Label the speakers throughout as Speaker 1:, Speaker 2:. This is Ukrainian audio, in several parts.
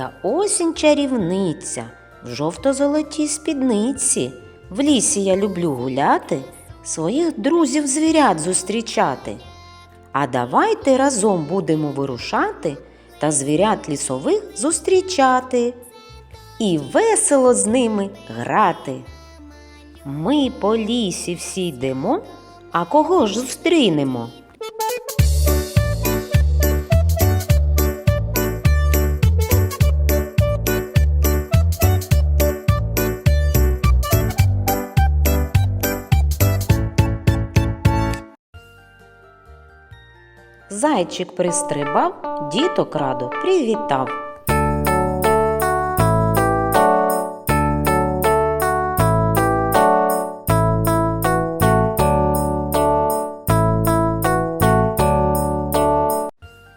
Speaker 1: Я осінь чарівниця, в жовто-золотій спідниці. В лісі я люблю гуляти, своїх друзів звірят зустрічати. А давайте разом будемо вирушати та звірят лісових зустрічати і весело з ними грати. Ми по лісі всі йдемо, а кого ж зустрінемо? Зайчик пристрибав, діток радо привітав.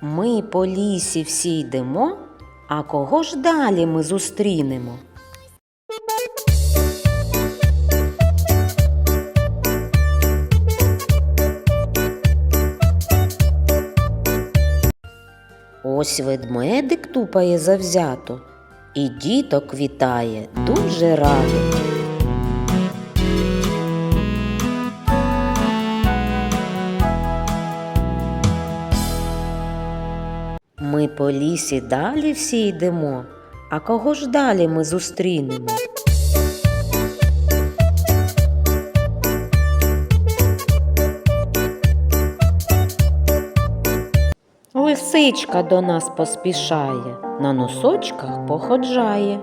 Speaker 1: Ми по лісі всі йдемо, а кого ж далі ми зустрінемо? Ось ведмедик тупає завзято, і діток вітає дуже радо. Ми по лісі далі всі йдемо, а кого ж далі ми зустрінемо? Лисичка до нас поспішає, на носочках походжає.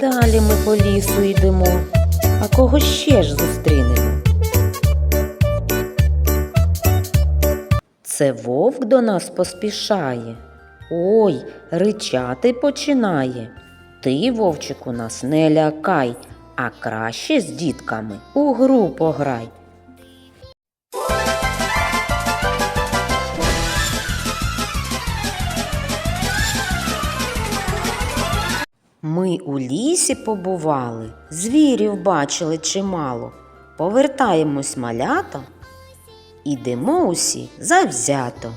Speaker 1: Далі ми по лісу йдемо, а кого ще ж зустрінемо? Це вовк до нас поспішає. Ой, ричати починає. Ти, вовчику, нас не лякай, а краще з дітками у гру пограй. Ми у лісі побували, звірів бачили чимало. Повертаємось малята, ідемо усі завзято.